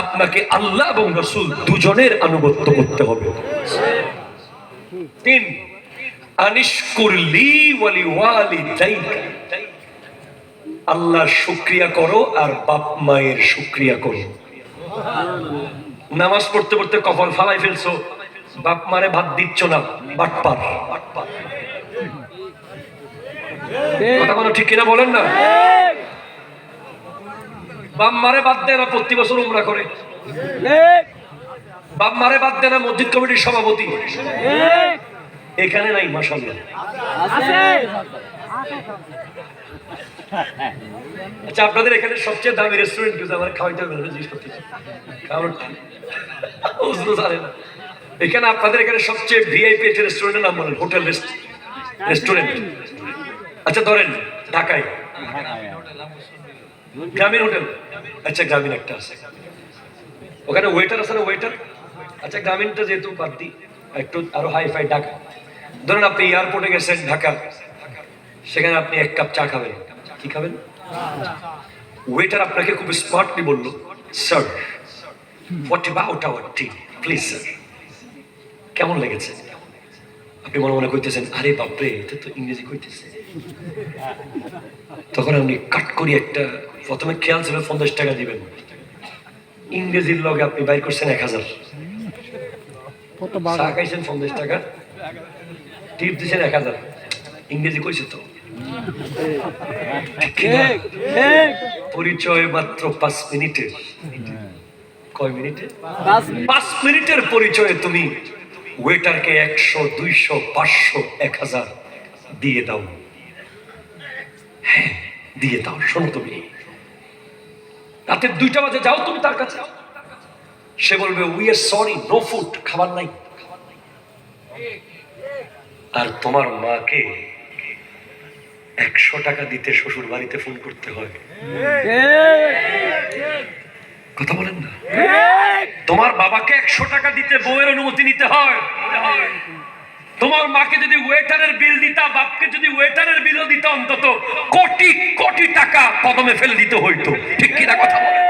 আপনাকে আল্লাহ এবং রসুল দুজনের আনুগত্য করতে হবে। তিন আনিশকুরলি ওয়ালি ওয়ালি শুক্রিয়া করো আর বাপ মায়ের শুক্রিয়া করো। নামাজ পড়তে পড়তে কপাল ফালাই ফেলছো, বাপ মারে ভাত দিচ্ছ না, বাটপার। কথা কোনো ঠিক কিনা বলেন না? বাপ মারে বাদ দেয় না প্রতি বছর উমরা করে। বাপ মারে বাদ দেয় না মসজিদ কমিটির সভাপতি। এখানে নাই মাসাল্লাহ আচ্ছা আপনাদের এখানে সবচেয়ে দামি রেস্টুরেন্ট কিন্তু আমার খাওয়াইতে হবে না জিজ্ঞেস করতে কারণ বুঝতে পারে না। এখানে আপনাদের এখানে সবচেয়ে ভিআইপি একটা রেস্টুরেন্টের নাম বলেন হোটেল রেস্টুরেন্ট আচ্ছা ধরেন ঢাকায়। গ্রামীণ হোটেল। আচ্ছা গ্রামীণ একটা আছে। ওখানে ওয়েটার আছে না ওয়েটার আচ্ছা গ্রামীণটা যেহেতু বাদ দিই, একটু আরও হাই ফাই ঢাকা। ধরেন আপনি এয়ারপোর্টে গেছেন, ঢাকা। সেখানে আপনি এক কাপ চা খাবেন। কি খাবেন? ওয়েটার আপনাকে খুব স্মার্টলি বলল sir what about our tea please sir কেমন লেগেছে? আপনি মনে মনে কইতেছেন আরে বাপরে এটা তো ইংরেজি কইতেছে। তখন আপনি কাট করি একটা প্রথমে খেয়াল ছিল পঞ্চাশ টাকা দিবেন। ইংরেজির লগে আপনি বাইর করছেন এক হাজার। চা খাইছেন পঞ্চাশ টাকা। টিপ এক হাজার। ইংরেজি কইছে তো? পরিচয় মাত্র পাঁচ মিনিটের। কয় মিনিটে। পাঁচ মিনিটের পরিচয়ে তুমি ওয়েটারকে একশো দুইশো পাঁচশো এক হাজার দিয়ে দাও হ্যাঁ দিয়ে দাও শোনো তুমি রাতের দুইটা বাজে যাও তুমি তার কাছে সে বলবে we are sorry no food খাবার নাই আর তোমার মাকে একশো টাকা দিতে শ্বশুর বাড়িতে ফোন করতে হয় কথা বলেন না। তোমার বাবাকে একশো টাকা দিতে বউয়ের অনুমতি নিতে হয়। তোমার মাকে যদি ওয়েটারের বিল দিতা, বাপকে যদি ওয়েটারের বিল দিতে অন্তত কোটি কোটি টাকা কদমে ফেলে দিতে হইতো। ঠিক কিনা কথা বলে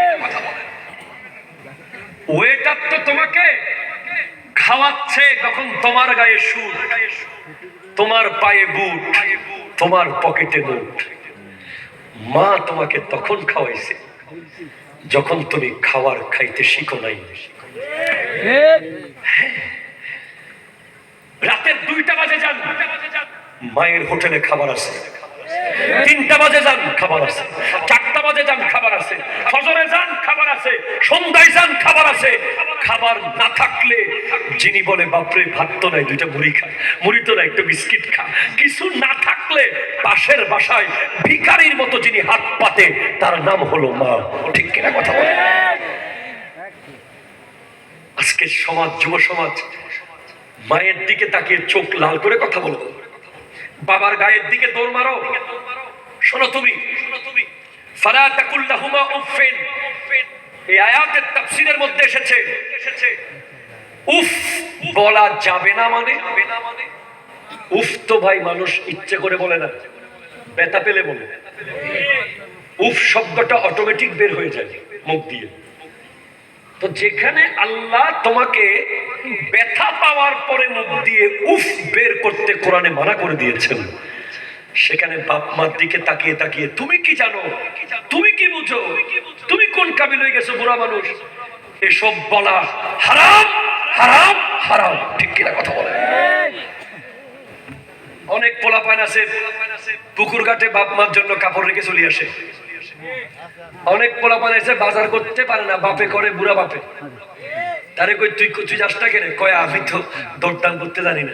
ওয়েটার তো তোমাকে খাওয়াচ্ছে যখন তোমার গায়ে সুর, তোমার পায়ে বুট, তোমার পকেটে বুট। মা তোমাকে তখন খাওয়াইছে। যখন তুমি খাওয়ার খাইতে শিখো নাই, রাতের দুইটা বাজে যান, মায়ের হোটেলে খাবার আছে, তিনটা বাজে যান, খাবার আছে, চারটা বাজে যান, খাবার আছে, ফজরে যান, খাবার আছে, সন্ধ্যায় যান, খাবার আছে। খাবার না থাকলে যিনি বলে, বাপরে, ভাত তো নাই, দুইটা মুড়ি খা, মুড়ি তো নাই, একটু বিস্কিট খা। কিছু না থাকলে পাশের বাসায় ভিখারির মতো যিনি হাত পাতে, তার নাম হলো মা। ঠিক কিনা কথা বলে? আজকের সমাজ, যুব সমাজ, মায়ের দিকে তাকিয়ে চোখ লাল করে কথা বলো। বাবার গায়ের দিকে দৌড় মারো। শোনো তুমি। মধ্যে এসেছে, উফ বলা যাবে না মানে? উফ, তো ভাই মানুষ ইচ্ছে করে বলে না, ব্যথা পেলে বলে। উফ, শব্দটা অটোমেটিক বের হয়ে যায় মুখ দিয়ে। তো যেখানে আল্লাহ তোমাকে ব্যথা পাওয়ার পরে মুখ দিয়ে উফ বের করতে কোরআনে মানা করে দিয়েছেন, সেখানে বাপ মার দিকে তাকিয়ে তাকিয়ে, তুমি কি জানো? তুমি কি বুঝো? তুমি কোন কাবিল হয়ে গেছো, বুড়া মানুষ? এসব বলা হারাম হারাম হারাম। ঠিক কিনা কথা বলে অনেক পোলা পান আছে, পুকুর ঘাটে বাপ মার জন্য কাপড় রেখে চলে আসে। অনেক পোলা পান আছে বাজার করতে পারে না, বাপে করে, বুড়া বাপে। তারে কই, তুই তুই যাস না কেন? কয়, আমি তো দৌড়টান করতে জানি না।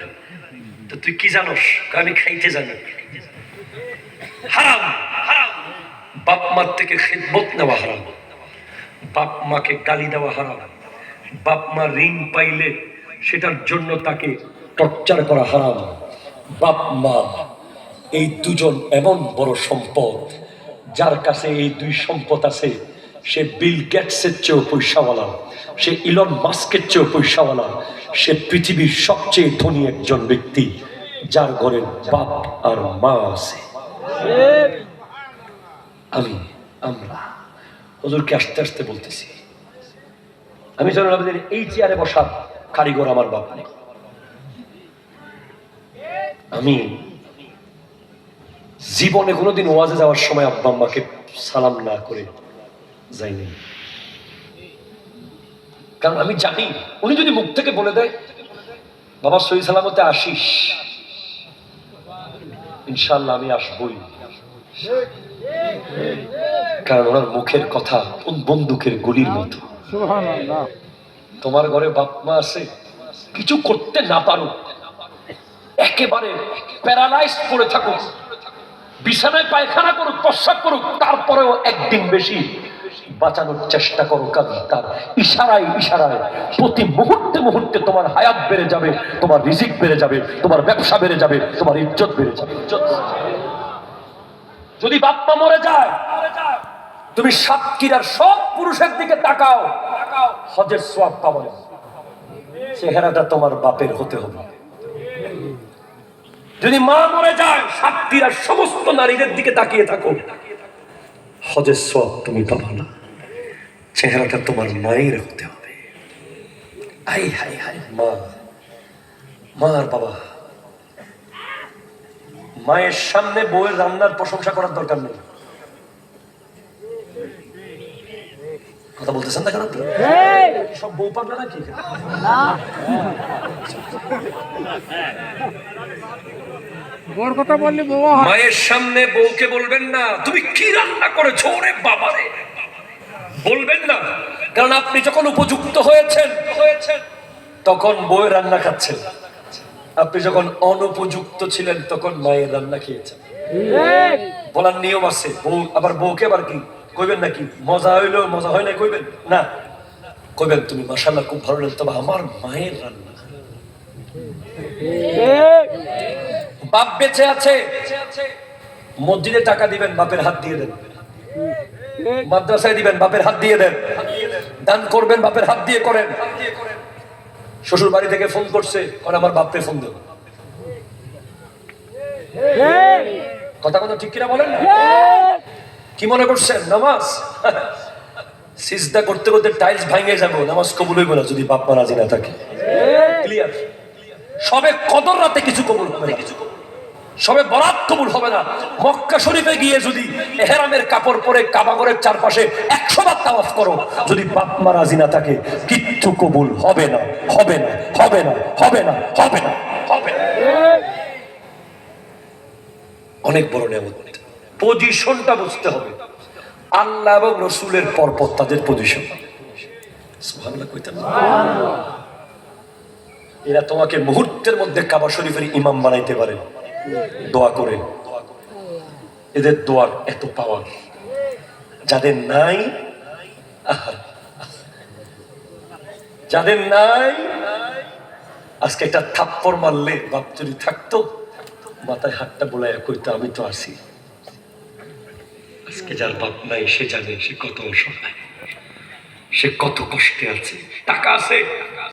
তো তুই কি জানোস? আমি খাইতে জানি। হারাম। বাপ মার থেকে খেদমত নেওয়া হারাম। বাপ মাকে গালি দেওয়া হারাম। বাপ মা ঋণ পাইলে সেটার জন্য তাকে টর্চার করা হারাম। বাপ, মা, এই দুজন এমন বড় সম্পদ, যার কাছে এই দুই সম্পদ আছে, সে বিল গেটসের চেয়েও পয়সাওয়ালা, সে ইলন মাস্কের চেয়েও পয়সাওয়ালা, সে পৃথিবীর সবচেয়ে ধনী একজন ব্যক্তি, যার ঘরে বাপ আর মা আছে। আমি, আমরা ওদেরকে আস্তে আস্তে বলতেছি। আমি আবেদিন এই চেয়ারে বসার কারিগর আমার বাপ নেই। আমি জীবনে কোনোদিন ওয়াজে যাওয়ার সময় আব্বা আম্মাকে সালাম না করে যাইনি। কারণ আমি জানি উনি যদি মুখ থেকে বলে দেয় বাবা সই সালামতে আসিস। ইনশাল্লাহ আমি আসবই। কারণ ওনার মুখের কথা বন্দুকের গুলির মতো। তোমার ঘরে বাপ মা আছে কিছু করতে না পারো একেবারে প্যারালাইজ করে থাকুক বিছানায় পায়খানা করুক, প্রস্রাব করুক, তারপরেও একদিন বেশি বাঁচানোর চেষ্টা করো কারণ তার ইশারায় ইশারায় প্রতি মুহূর্তে মুহূর্তে তোমার হায়াত বেড়ে যাবে, তোমার রিজিক বেড়ে যাবে, তোমার ব্যবসা বেড়ে যাবে, তোমার ইজ্জত বেড়ে যাবে। যদি বাপ্পা মরে যায়, তুমি সাতক্ষীরার সব পুরুষের দিকে তাকাও, হজের সোয়াব পাবো। চেহারাটা তোমার বাপের হতে হবে। যদি মা মরে যায় সাতক্ষীরার সমস্ত নারীদের দিকে তাকিয়ে থাকো। হজের সোয়াব তুমি পাবো না। চেহারাটা তোমার মায়ের হতে হবে। আই হাই হাই মা। মা আর বাবা। মায়ের সামনে বউয়ের রান্নার প্রশংসা করার দরকার নেই। কথা বলতেছেন না কেন? সব বউ পাগলা নাকি? বড় কথা বললি হয়। মায়ের সামনে বউকে বলবেন না তুমি কি রান্না করেছ ওরে বাবারে? বলবেন না কারণ আপনি যখন উপযুক্ত হয়েছেন হয়েছেন তখন বউয়ের রান্না খাচ্ছেন। আপনি যখন অনুপযুক্ত ছিলেন তখন মায়ের রান্না খেয়েছেন। বলার নিয়ম আছে বউ আবার বউকে আবার কি? কইবেন নাকি? মজা হইল মজা হয় না কইবেন? না। কইবেন তুমি মাসাল্লাহ খুব ভালো লাগতো তবে আমার মায়ের রান্না বাপ বেঁচে আছে মসজিদে টাকা দিবেন বাপের হাত দিয়ে দেন। মাদ্রাসায় দিবেন বাপের হাত দিয়ে দেন। দান করবেন বাপের হাত দিয়ে করেন। শ্বশুর বাড়ি থেকে ফোন করছে আর আমার বাপকে ফোন দেব। কথা কথা ঠিক কিনা বলেন কি মনে করছেন? নামাজ? সিজদা করতে করতে টাইলস ভাঙে যাব নামাজ কবুল হইব না যদি বাপ মা রাজি না থাকে। ক্লিয়ার সবে কদর রাতে কিছু কবুল হবে না। সবে বরাত কবুল হবে না। মক্কা শরীফে গিয়ে যদি এহরামের কাপড় পরে কাবাগরের চারপাশে একশো বার তাওয়াফ করো যদি বাপ মা রাজি না থাকে কিচ্ছু কবুল হবে না হবে না হবে না হবে না হবে না হবে না। অনেক বড় নিয়ামত। পজিশনটা বুঝতে হবে। আল্লাহ এবং রসুলের পরপর তাদের পজিশন। না? এরা তোমাকে মুহূর্তের মধ্যে কাবা শরীফের ইমাম বানাইতে পারে। দোয়া করে। এদের দোয়ার এত পাওয়ার যাদের নাই যাদের নাই, আজকে একটা থাপ্পড় মারলে বাপ যদি থাকতো, মাথায় হাতটা বোলায় কইতো, আমি তো আসি আজকে যার বাপ নাই, সে জানে সে কত অসহায়। সে কত কষ্টে আছে। টাকা আছে।